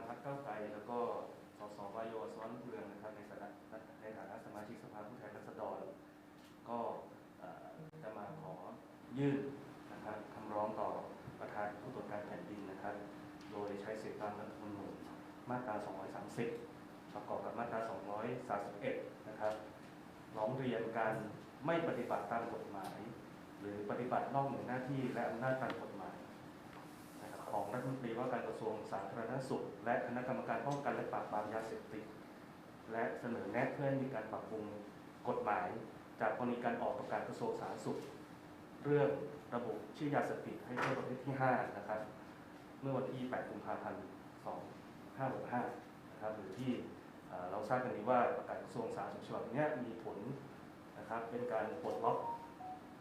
วันนี้ผมในนามพรรคก้าวไกลแล้วก็สสวายโยสวนเมืองนะครับในฐานะในฐานะสมาชิกสภาผู้แทนราษฎร ก็จะมาขอยื่นนะครับคำร้องต่อประธานผู้ตรวจการแผ่นดินนะครับ โดยใช้สิทธิตามรัฐธรรมนูญมาตรา 230 ประกอบกับมาตรา 231 นะครับร้องเรียนการไม่ปฏิบัติตามกฎหมาย หรือปฏิบัตินอกเหนือหน้าที่และอำนาจตามกฎหมาย ของรัฐมนตรีว่าการกระทรวงสาธารณสุข และคณะกรรมการป้องกันและปราบปรามยาเสพติดและเสนอแนะเพื่อให้มีการปรับปรุงกฎหมาย จากกรณีการออกประกาศกระทรวงสาธารณสุข เรื่องระบุชื่อยาเสพติดให้โทษประเภทที่ 5 นะครับ เมื่อวันที่ 8 กุมภาพันธ์ 2565 นะครับหรือที่เราทราบกันดีว่าประกาศกระทรวงสาธารณสุขฉบับนี้มีผลนะครับเป็นการปลดล็อก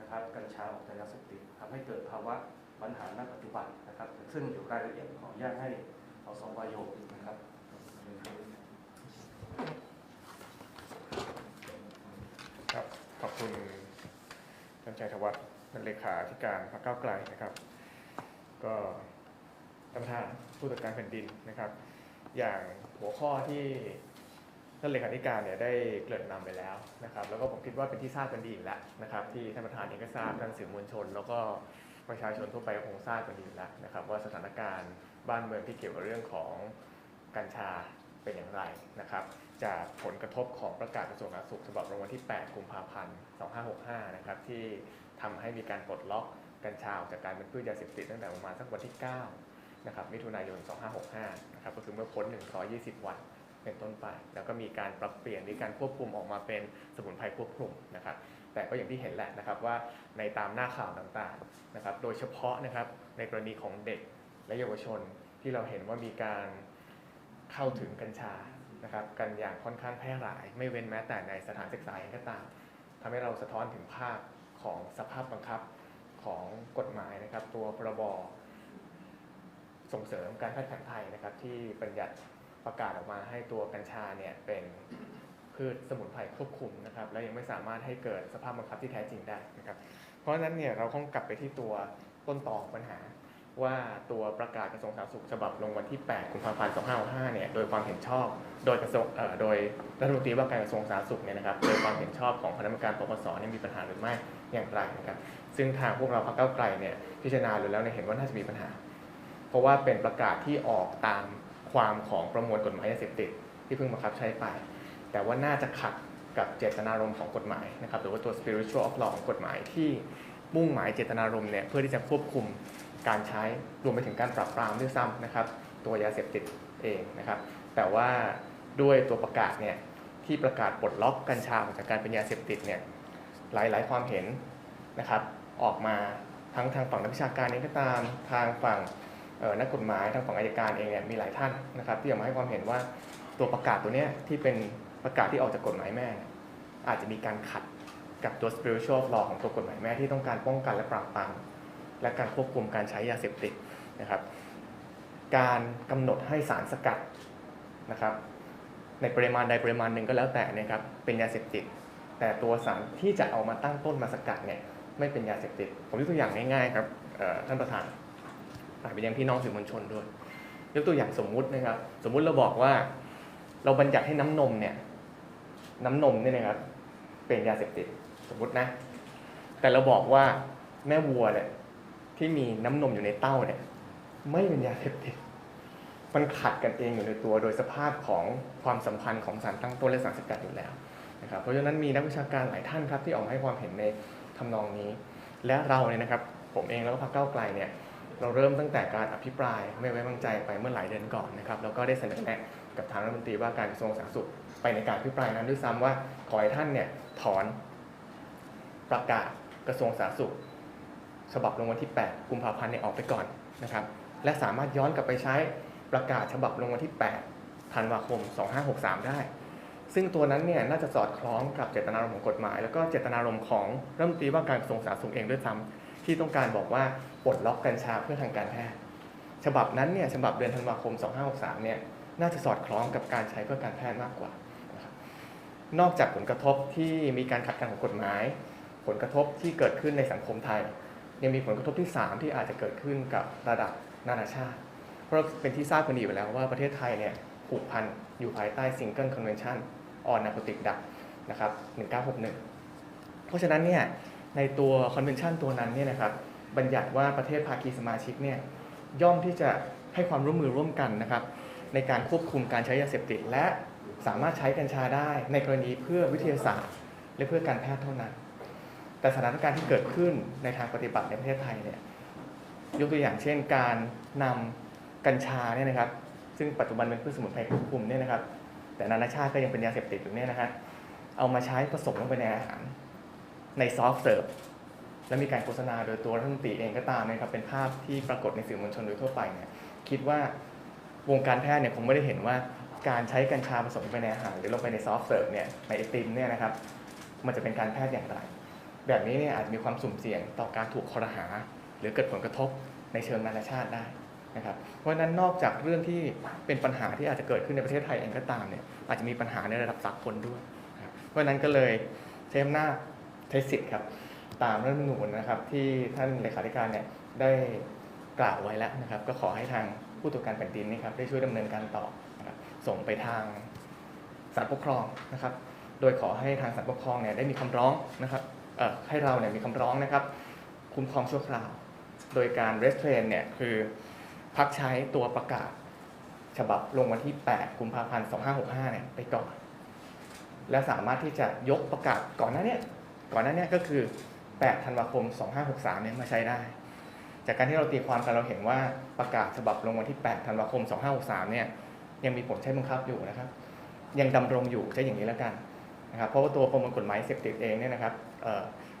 นะครับกัญชาออกจากยาเสพติดทำให้เกิดภาวะ ปัญหาณปัจจุบันนะครับ ซึ่งเดี๋ยวรายละเอียดขออนุญาตให้สสวายโยนะครับครับ ขอบคุณท่านชัยธวัฒน์ท่านเลขาธิการพรรคก้าวไกลนะครับ ก็ท่านประธานผู้ตรวจการแผ่นดินนะครับ อย่างหัวข้อที่ท่านเลขาธิการเนี่ยได้เกริ่นนำไปแล้วนะครับ แล้วก็ผมคิดว่าเป็นที่ทราบกันดีแล้วนะครับ ที่ท่านประธานเองก็ทราบท่านสื่อมวลชน แล้วก็ ประชาชนทั่วไปก็คงทราบกันดีอยู่แล้วนะครับ ว่าสถานการณ์บ้านเมืองที่เกี่ยวกับเรื่องของกัญชาเป็นอย่างไรนะครับ จากผลกระทบของประกาศกระทรวงสาธารณสุขฉบับลงวันที่ 8 กุมภาพันธ์ 2565 นะครับที่ทำให้มีการปลดล็อกกัญชาออกจากการเป็นพืชยาเสพติดตั้งแต่ประมาณสักวันที่ 9 นะครับมิถุนายน 2565 นะครับก็คือเมื่อพ้น 120 วันเป็นต้นไป แล้วก็มีการปรับเปลี่ยนมีการควบคุมออกมาเป็นสมุนไพรควบคุมนะครับ แต่ก็อย่างที่เห็นแหละนะครับว่าในตามหน้าข่าวต่างๆนะครับ โดยเฉพาะนะครับในกรณีของเด็กและเยาวชนที่เราเห็นว่ามีการเข้าถึงกัญชานะครับกันอย่างค่อนข้างแพร่หลาย ไม่เว้นแม้แต่ในสถานศึกษาเองก็ตามทำให้เราสะท้อนถึงภาพของสภาพบังคับของกฎหมายนะครับ ตัวพรบส่งเสริมการแพทย์แผนไทยนะครับ ที่บัญญัติประกาศออกมาให้ตัวกัญชาเนี่ยเป็น พืชสมุนไพรควบคุมนะครับและยังไม่สามารถให้เกิดสภาพบังคับที่แท้จริงได้นะครับเพราะฉะนั้นเนี่ยเราต้องกลับไปที่ตัวต้นตอของปัญหา ว่าตัวประกาศกระทรวงสาธารณสุขฉบับลงวันที่ 8 กุมภาพันธ์ 2565 เนี่ยโดยความเห็นชอบโดยกระทรวงเอ่อโดยรัฐมนตรีว่าการกระทรวงสาธารณสุขเนี่ยนะครับโดยความเห็นชอบของคณะกรรมการปปสเนี่ยมีปัญหาหรือไม่อย่างไรนะครับซึ่งทางพวกเราพรรคก้าไกลเนี่ยพิจารณาดูแล้วเนี่ยเห็นว่าน่าจะมีปัญหา เพราะว่าเป็นประกาศที่ออกตามความของประมวลกฎหมายยาเสพติดที่เพิ่งบังคับใช้ไป แต่ว่าน่าจะขัดกับเจตนารมณ์ของกฎหมายนะครับหรือว่าตัว spiritual of law ของกฎหมายที่มุ่งหมายเจตนารมณ์เนี่ยเพื่อที่จะควบคุมการใช้รวมไปถึงการปราบปรามด้วยซ้ำนะครับ ตัวยาเสพติดเองนะครับ แต่ว่าด้วยตัวประกาศเนี่ยที่ประกาศปลดล็อกกัญชาออกจากการเป็นยาเสพติดเนี่ยหลายๆ ความเห็นนะครับ ออกมาทั้งทางฝั่งนักวิชาการเองก็ตามทางฝั่งนักกฎหมายทางฝั่งอัยการเองเนี่ยมีหลายท่านนะครับ ที่ออกมาให้ความเห็นว่าตัวประกาศตัวเนี้ยที่เป็น ประกาศที่ออกจากกฎหมายแม่ อาจจะมีการขัดกับตัว spiritual law ของตัวกฎหมายแม่ที่ต้องการป้องกันและปราบปรามและการควบคุมการใช้ยาเสพติดนะครับ การกำหนดให้สารสกัดนะครับ ในปริมาณใดปริมาณหนึ่งก็แล้วแต่นะครับเป็นยาเสพติด แต่ตัวสารที่จะเอามาตั้งต้นมาสกัดเนี่ยไม่เป็นยาเสพติด ผมยกตัวอย่างง่ายๆครับท่านประธานฝากไปยังพี่น้องสื่อมวลชนด้วย ยกตัวอย่างสมมุตินะครับ สมมุติเราบอกว่า เราบัญญัติให้น้ำนมเนี่ย น้ำนมเนี่ยนะครับ เป็นยาเสพติดสมมตินะ แต่เราบอกว่าแม่วัวเนี่ยที่มีน้ำนมอยู่ในเต้าเนี่ยไม่เป็นยาเสพติด มันขัดกันเองอยู่ในตัวโดยสภาพของความสัมพันธ์ของสารตั้งต้นและสารสกัดอยู่แล้วนะครับ เพราะฉะนั้นมีนักวิชาการหลายท่านครับที่ออกมาให้ความเห็นในทำนองนี้ และเราเนี่ยนะครับ ผมเองแล้วก็พรรคก้าไกลเนี่ยเราเริ่มตั้งแต่การอภิปรายไม่ไว้วางใจไปเมื่อหลายเดือนก่อนนะครับแล้วก็ได้เสนอแนะกับทางรัฐมนตรีว่าการกระทรวงสาธารณสุข ไปในการอภิปรายนั้นด้วยซ้ำว่าขอให้ท่านเนี่ยถอนประกาศกระทรวงสาธารณสุข ฉบับลงวันที่ 8 กุมภาพันธ์เนี่ยออกไปก่อนนะครับ และสามารถย้อนกลับไปใช้ประกาศฉบับลงวันที่ 8 ธันวาคม 2563 ได้ ซึ่งตัวนั้นเนี่ยน่าจะสอดคล้องกับเจตนารมณ์ของกฎหมาย แล้วก็เจตนารมณ์ของรัฐมนตรีว่าการกระทรวงสาธารณสุขเองด้วยซ้ำที่ต้องการบอกว่าปลดล็อกกัญชาเพื่อทางการแพทย์ฉบับนั้นเนี่ยฉบับเดือนธันวาคม 2563 เนี่ยน่าจะสอดคล้องกับการใช้เพื่อการแพทย์มากกว่า นอกจากผลกระทบที่มีการขัดกันของกฎหมาย ผลกระทบที่เกิดขึ้นในสังคมไทย ยังมีผลกระทบที่ 3 ที่อาจจะเกิดขึ้นกับระดับนานาชาติ เพราะเป็นที่ทราบกันดีอยู่แล้วว่าประเทศไทยเนี่ยผูกพันอยู่ภายใต้ Single Convention on Narcotic Drug นะครับ 1961 เพราะฉะนั้นเนี่ยในตัวคอนเวนชันตัวนั้นเนี่ยนะครับบัญญัติว่าประเทศภาคีสมาชิกเนี่ยย่อมที่จะให้ความร่วมมือร่วมกันนะครับในการควบคุมการใช้ยาเสพติดและ สามารถใช้กัญชาได้ในกรณีเพื่อวิทยาศาสตร์ และเพื่อการแพทย์เท่านั้น แต่สถานการณ์ที่เกิดขึ้นในทางปฏิบัติในประเทศไทยเนี่ยยกตัวอย่างเช่น การนำกัญชาเนี่ยนะครับ ซึ่งปัจจุบันเป็นพืชสมุนไพรควบคุมเนี่ยนะครับ แต่นานาชาติก็ยังเป็นยาเสพติดอยู่เนี่ยนะฮะเอามาใช้ผสมลงไปในอาหารในซอฟต์เสิร์ฟและมีการโฆษณาโดยตัวรัฐมนตรีเองก็ตามนะครับ เป็นภาพที่ปรากฏในสื่อมวลชนโดยทั่วไปเนี่ยคิดว่าวงการแพทย์เนี่ยคงไม่ได้เห็นว่า การใช้กัญชาผสมไปในอาหารหรือลงไปในซอฟต์เสิร์ฟเนี่ยในไอติมเนี่ยนะครับมันจะเป็นการแพทย์อย่างไร แบบนี้เนี่ยอาจจะมีความสุ่มเสี่ยงต่อการถูกคอรหา หรือเกิดผลกระทบในเชิงนานาชาติได้นะครับเพราะฉะนั้นนอกจากเรื่องที่เป็นปัญหาที่อาจจะเกิดขึ้นในประเทศไทยเองก็ตามเนี่ยอาจจะมีปัญหาในระดับสากลด้วย เพราะนั้นก็เลยใช้อำนาจใช้สิทธิ์ครับตามรัฐธรรมนูญนะครับที่ท่านเลขาธิการเนี่ยได้กล่าวไว้แล้วนะครับ ก็ขอให้ทางผู้ตรวจการแผ่นดินนี่ครับได้ช่วยดำเนินการต่อ ส่งไปทางศาลปกครองนะครับ โดยขอให้ทางศาลปกครองเนี่ยได้มีคำร้องนะครับให้เราเนี่ยมีคำร้องนะครับ คุ้มครองชั่วคราว โดยการเรสเทรนเนี่ยคือพักใช้ตัวประกาศฉบับลงวันที่ 8 กุมภาพันธ์ 2565 เนี่ยไปก่อน และสามารถที่จะยกประกาศก่อนหน้านี้ก่อนหน้านี้ก็คือ 8 ธันวาคม 2563 เนี่ยมาใช้ได้ จากการที่เราตีความกันเราเห็นว่าประกาศฉบับลงวันที่ 8 ธันวาคม 2563 เนี่ย ยังมีผลใช้บังคับอยู่นะครับ ยังดำรงอยู่ใช้อย่างนี้แล้วกันนะครับเพราะว่าตัวประมวลกฎหมายเสพติดเองเนี่ยนะครับ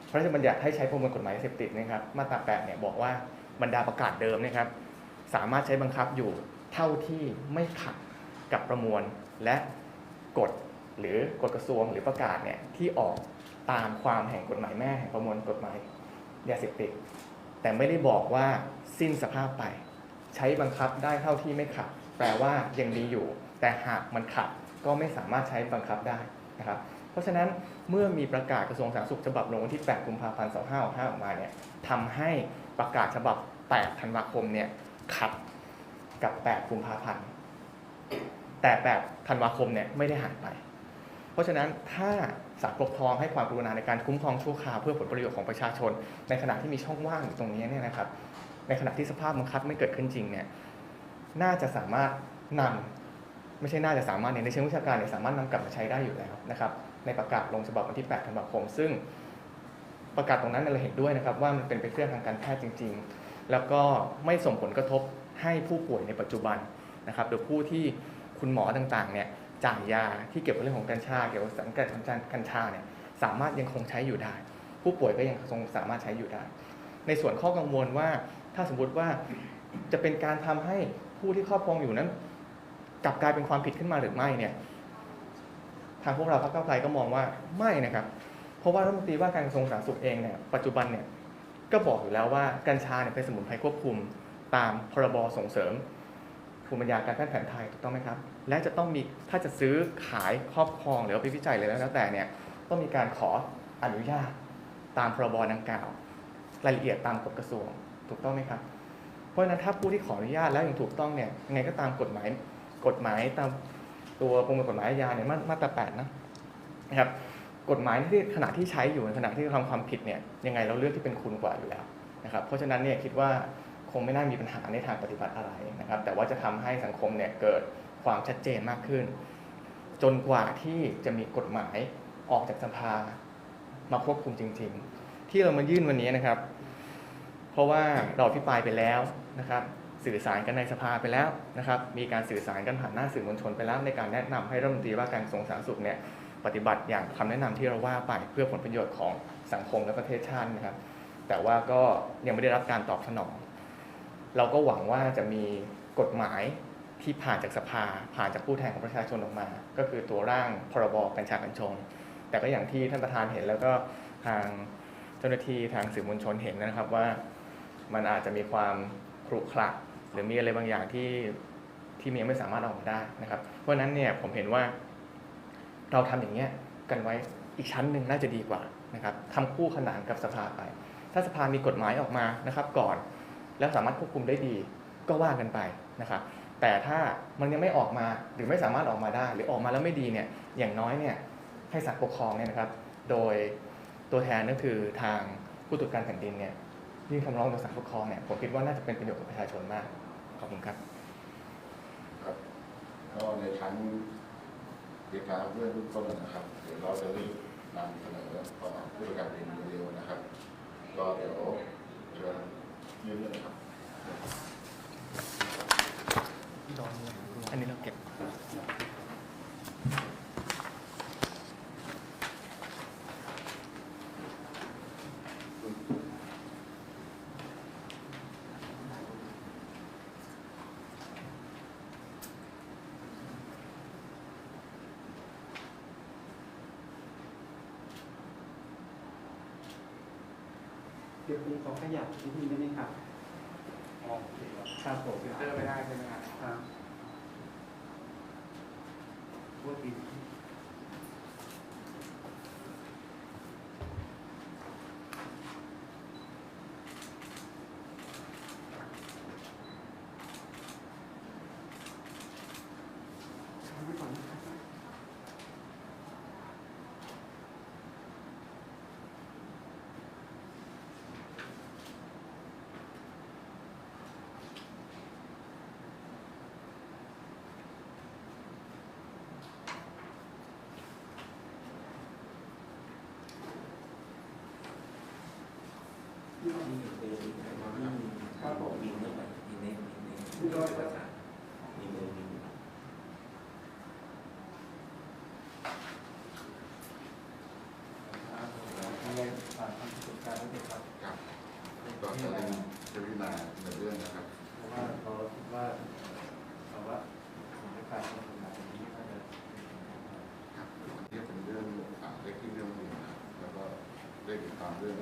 พระราชบัญญัติให้ใช้ประมวลกฎหมายเสพติดนะครับ มาตรา8เนี่ยบอกว่าบรรดาประกาศเดิมเนะครับ สามารถใช้บังคับอยู่เท่าที่ไม่ขัดกับประมวลและกฎหรือกฎกระทรวงหรือประกาศเนี่ยที่ออกตามความแห่งกฎหมายแม่แห่งประมวลกฎหมายยาเสพติดแต่ไม่ได้บอกว่าสิ้นสภาพไป ใช้บังคับได้เท่าที่ไม่ขัด แปลว่ายังดีอยู่ แต่หากมันขัดก็ไม่สามารถใช้บังคับได้นะครับเพราะฉะนั้นเมื่อมีประกาศกระทรวงสาธารณสุขฉบับลงวันที่ 8 กุมภาพันธ์ 2565 ออกมาเนี่ยทำให้ประกาศฉบับ 8 ธันวาคมเนี่ยขัดกับ 8 กุมภาพันธ์ แต่ 8 ธันวาคมเนี่ยไม่ได้หายไป เพราะฉะนั้นถ้าศาลปกครองให้ความกรุณาในการคุ้มครองชั่วคราวเพื่อผลประโยชน์ของประชาชน ในขณะที่มีช่องว่างอยู่ตรงนี้เนี่ยนะครับ ในขณะที่สภาพบังคับไม่เกิดขึ้นจริงเนี่ย น่าจะสามารถนำไม่ใช่น่าจะสามารถในเชิงวิชาการเนี่ยสามารถนำกลับมาใช้ได้อยู่แล้วนะครับในประกาศลงฉบับวันที่8ธันวาคม ซึ่งประกาศตรงนั้นเราเห็นด้วยนะครับ ว่ามันเป็นไปเพื่อทางการแพทย์จริง ๆ แล้วก็ไม่ส่งผลกระทบให้ผู้ป่วยในปัจจุบันนะครับหรือผู้ที่คุณหมอต่างๆเนี่ยจ่ายยาที่เกี่ยวกับเรื่องของกัญชา เกี่ยวกับสารกัญชากัญชาเนี่ยสามารถยังคงใช้อยู่ได้ ผู้ป่วยก็ยังคงสามารถใช้อยู่ได้ ในส่วนข้อกังวลว่าถ้าสมมุติว่าจะเป็นการทำให้ ผู้ที่ครอบครองอยู่นั้น กลับกลายเป็นความผิดขึ้นมาหรือไม่เนี่ย ทางพวกเราพรรคก้าวไกลก็มองว่าไม่นะครับ เพราะว่ารัฐมนตรีว่าการกระทรวงสาธารณสุขเองเนี่ยปัจจุบันเนี่ยก็บอกอยู่แล้วว่ากัญชาเนี่ยเป็นสมุนไพรควบคุมตามพรบส่งเสริมภูมิปัญญาการแพทย์แผนไทยถูกต้องไหมครับ และจะต้องมีถ้าจะซื้อขายครอบครองหรือเอาไปวิจัยเลยแล้วแต่เนี่ยต้องมีการขออนุญาตตามพรบดังกล่าว รายละเอียดตามกฎกระทรวงถูกต้องไหมครับ ราะฉะนั้นถ้าผู้ที่ขออนุญาตแล้วอย่างถูกต้องเนี่ยยังไงก็ตามกฎหมายกฎหมายตามตัวประมวลกฎหมายอาญาเนี่ยมามาตราแปดนะนะครับกฎหมายที่ขณะที่ใช้อยู่ในขณะที่ทำความผิดเนี่ยยังไงเราเลือกที่เป็นคุณกว่าอยู่แล้วนะครับเพราะฉะนั้นเนี่ยคิดว่าคงไม่น่ามีปัญหาในทางปฏิบัติอะไรนะครับ แต่ว่าจะทำให้สังคมเนี่ยเกิดความชัดเจนมากขึ้น จนกว่าที่จะมีกฎหมายออกจากสภามาควบคุมจริง ๆ ที่เรามายื่นวันนี้นะครับ เพราะว่าเราอภิปรายไปแล้ว นะครับสื่อสารกันในสภาไปแล้วนะครับมีการสื่อสารกันผ่านหน้าสื่อมวลชนไปแล้ว ในการแนะนำให้รัฐมนตรีว่าการกระทรวงสาธารณสุขเนี่ยปฏิบัติอย่างคำแนะนำที่เราว่าไปเพื่อผลประโยชน์ของสังคมและประเทศชาตินะครับ แต่ว่าก็ยังไม่ได้รับการตอบสนอง เราก็หวังว่าจะมีกฎหมายที่ผ่านจากสภา ผ่านจากผู้แทนของประชาชนออกมา ก็คือตัวร่างพรบกัญชากัญชง แต่ก็อย่างที่ท่านประธานเห็นแล้วก็ทางเจ้าหน้าที่ทางสื่อมวลชนเห็นนะครับว่ามันอาจจะมีความ ครุขระหรือมีอะไรบางอย่างที่ที่มันยังไม่สามารถออกมาได้นะครับ เพราะฉะนั้นเนี่ยผมเห็นว่า เราทำอย่างเงี้ยกันไว้อีกชั้นหนึ่งน่าจะดีกว่านะครับทำคู่ขนานกับสภาไป ถ้าสภามีกฎหมายออกมานะครับ ก่อน แล้วสามารถควบคุมได้ดีก็ว่ากันไปนะครับ แต่ถ้ามันยังไม่ออกมาหรือไม่สามารถออกมาได้ หรือออกมาแล้วไม่ดีเนี่ยอย่างน้อยเนี่ยให้ศาลปกครองเนี่ยนะครับ โดยตัวแทนก็คือทางผู้ตรวจการแผ่นดินเนี่ย ยื่นคำร้องต่อศาลปกครองเนี่ยผมคิดว่าน่าจะเป็นประโยชน์กับประชาชนมาก ขอบคุณครับ ครับก็ในชั้นเหตุการณ์เรื่องต้นต้นนะครับ เดี๋ยวเราจะรีบนำเสนอต่อผู้ประกาศเป็นเร็วๆนะครับ ก็เดี๋ยวเชิญยื่นเลยนะครับอันนี้เราเก็บ เดี๋ยวผมขอขยับนิดนึงได้ไหมครับครับผมฟิลเตอร์ไม่ได้ใช่ไหมครับครับว่าดี ครับผมมีเมื่อไหร่มีเน้นมีเน้นมีร้อยประสามีมือมีมืออะไรผ่านทางผู้ตรวจการแล้ครับกับก็จะเร่งจะพิจารณาในเรื่องนะครับเพราะว่าเราคิดว่าภาวะของการทำงานแบบนี้น่าจะครับนี่เป็นเรื่องอ่าเล็กที่เรื่องหนึ่งนะแล้วก็ได้ติดตามเรื่อง